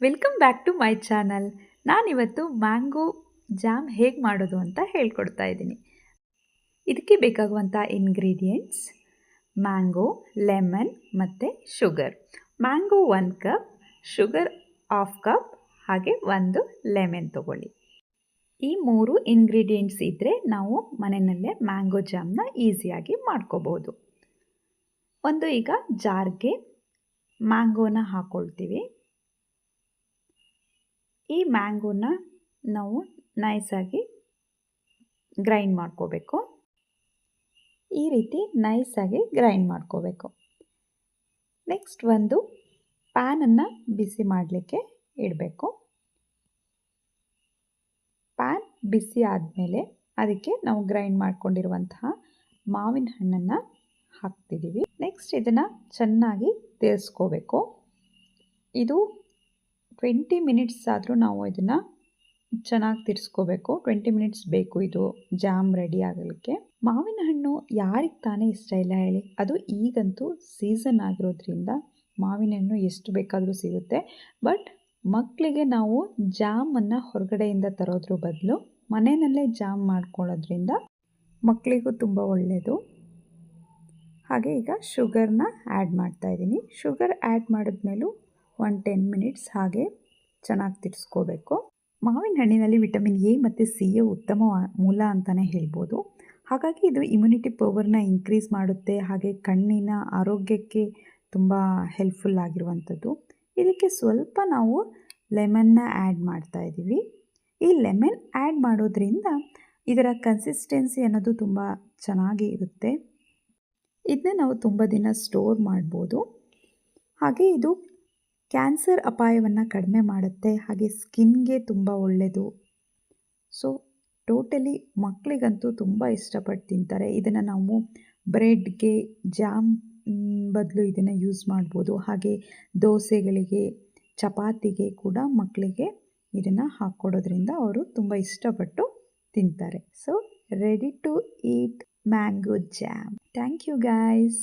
Welcome back to my channel ನಾನಿವತ್ತು mango jam ಹೇಗೆ ಮಾಡೋದು ಅಂತ ಹೇಳ್ಕೊಡ್ತಾ ಇದ್ದೀನಿ. ಇದಕ್ಕೆ ಬೇಕಾಗುವಂಥ ಇಂಗ್ರೀಡಿಯೆಂಟ್ಸ್ ಮ್ಯಾಂಗೋ, ಲೆಮನ್ ಮತ್ತು sugar. Mango one cup, sugar half cup, ಹಾಗೆ ಒಂದು ಲೆಮನ್ ತೊಗೊಳ್ಳಿ. ಈ ಮೂರು ಇಂಗ್ರೀಡಿಯೆಂಟ್ಸ್ ಇದ್ದರೆ ನಾವು ಮನೆಯಲ್ಲೇ ಮ್ಯಾಂಗೋ ಜಾಮ್ನ ಈಸಿಯಾಗಿ ಮಾಡ್ಕೋಬೋದು. ಒಂದು ಈಗ ಜಾರ್ಗೆ ಮ್ಯಾಂಗೋನ ಹಾಕ್ಕೊಳ್ತೀವಿ ಈ ಮ್ಯಾಂಗೋನ ನಾವು ನೈಸಾಗಿ ಗ್ರೈಂಡ್ ಮಾಡ್ಕೋಬೇಕು. ಈ ರೀತಿ ನೈಸಾಗಿ ಗ್ರೈಂಡ್ ಮಾಡ್ಕೋಬೇಕು. ನೆಕ್ಸ್ಟ್ ಒಂದು ಪ್ಯಾನನ್ನು ಬಿಸಿ ಮಾಡಲಿಕ್ಕೆ ಇಡಬೇಕು. ಪ್ಯಾನ್ ಬಿಸಿ ಆದಮೇಲೆ ಅದಕ್ಕೆ ನಾವು ಗ್ರೈಂಡ್ ಮಾಡ್ಕೊಂಡಿರುವಂತಹ ಮಾವಿನ ಹಣ್ಣನ್ನು ಹಾಕ್ತಿದ್ದೀವಿ ನೆಕ್ಸ್ಟ್ ಇದನ್ನು ಚೆನ್ನಾಗಿ ತಿರ್ಸ್ಕೋಬೇಕು. ಇದು ಟ್ವೆಂಟಿ ಮಿನಿಟ್ಸ್ ಆದರೂ ನಾವು ಇದನ್ನು ಚೆನ್ನಾಗಿ ತಿರ್ಸ್ಕೋಬೇಕು. ಟ್ವೆಂಟಿ ಮಿನಿಟ್ಸ್ ಬೇಕು ಇದು ಜಾಮ್ ರೆಡಿ ಆಗಲಿಕ್ಕೆ. ಮಾವಿನ ಹಣ್ಣು ಯಾರಿಗೆ ತಾನೇ ಇಷ್ಟ ಇಲ್ಲ ಹೇಳಿ. ಅದು ಈಗಂತೂ ಸೀಸನ್ ಆಗಿರೋದ್ರಿಂದ ಮಾವಿನ ಹಣ್ಣು ಎಷ್ಟು ಬೇಕಾದರೂ ಸಿಗುತ್ತೆ. ಬಟ್ ಮಕ್ಕಳಿಗೆ ನಾವು ಜಾಮನ್ನು ಹೊರಗಡೆಯಿಂದ ತರೋದ್ರ ಬದಲು ಮನೆಯಲ್ಲೇ ಜಾಮ್ ಮಾಡ್ಕೊಳ್ಳೋದ್ರಿಂದ ಮಕ್ಕಳಿಗೂ ತುಂಬ ಒಳ್ಳೆಯದು ಹಾಗೆ ಈಗ ಶುಗರ್ನ ಆ್ಯಡ್ ಮಾಡ್ತಾಯಿದ್ದೀನಿ ಶುಗರ್ ಆ್ಯಡ್ ಮಾಡಿದ್ಮೇಲೂ ಒನ್ ಟೆನ್ ಮಿನಿಟ್ಸ್ ಹಾಗೆ ಚೆನ್ನಾಗಿ ತಿರ್ಸ್ಕೋಬೇಕು. ಮಾವಿನ ಹಣ್ಣಿನಲ್ಲಿ ವಿಟಮಿನ್ ಎ ಮತ್ತು ಸಿ ಎ ಉತ್ತಮ ಮೂಲ ಅಂತಲೇ ಹೇಳ್ಬೋದು. ಹಾಗಾಗಿ ಇದು ಇಮ್ಯುನಿಟಿ ಪವರ್ನ ಇನ್ಕ್ರೀಸ್ ಮಾಡುತ್ತೆ, ಹಾಗೆ ಕಣ್ಣಿನ ಆರೋಗ್ಯಕ್ಕೆ ತುಂಬ ಹೆಲ್ಪ್ಫುಲ್ ಆಗಿರುವಂಥದ್ದು. ಇದಕ್ಕೆ ಸ್ವಲ್ಪ ನಾವು ಲೆಮನ್ನ ಆ್ಯಡ್ ಮಾಡ್ತಾ ಇದ್ದೀವಿ. ಈ ಲೆಮನ್ ಆ್ಯಡ್ ಮಾಡೋದ್ರಿಂದ ಇದರ ಕನ್ಸಿಸ್ಟೆನ್ಸಿ ಅನ್ನೋದು ತುಂಬ ಚೆನ್ನಾಗಿ ಇರುತ್ತೆ. ಇದನ್ನ ನಾವು ತುಂಬ ದಿನ ಸ್ಟೋರ್ ಮಾಡ್ಬೋದು. ಹಾಗೆ ಇದು ಕ್ಯಾನ್ಸರ್ ಅಪಾಯವನ್ನು ಕಡಿಮೆ ಮಾಡುತ್ತೆ, ಹಾಗೆ ಸ್ಕಿನ್ಗೆ ತುಂಬ ಒಳ್ಳೆಯದು ಸೊ, ಟೋಟಲಿ ಮಕ್ಕಳಿಗಂತೂ ತುಂಬ ಇಷ್ಟಪಟ್ಟು ತಿಂತಾರೆ. ಇದನ್ನು ನಾವು ಬ್ರೆಡ್ಗೆ ಜಾಮ್ ಬದಲು ಇದನ್ನು ಯೂಸ್ ಮಾಡ್ಬೋದು. ಹಾಗೆ ದೋಸೆಗಳಿಗೆ, ಚಪಾತಿಗೆ ಕೂಡ ಮಕ್ಕಳಿಗೆ ಇದನ್ನು ಹಾಕ್ಕೊಡೋದ್ರಿಂದ ಅವರು ತುಂಬ ಇಷ್ಟಪಟ್ಟು ತಿಂತಾರೆ. So, ready to eat mango jam. Thank you guys.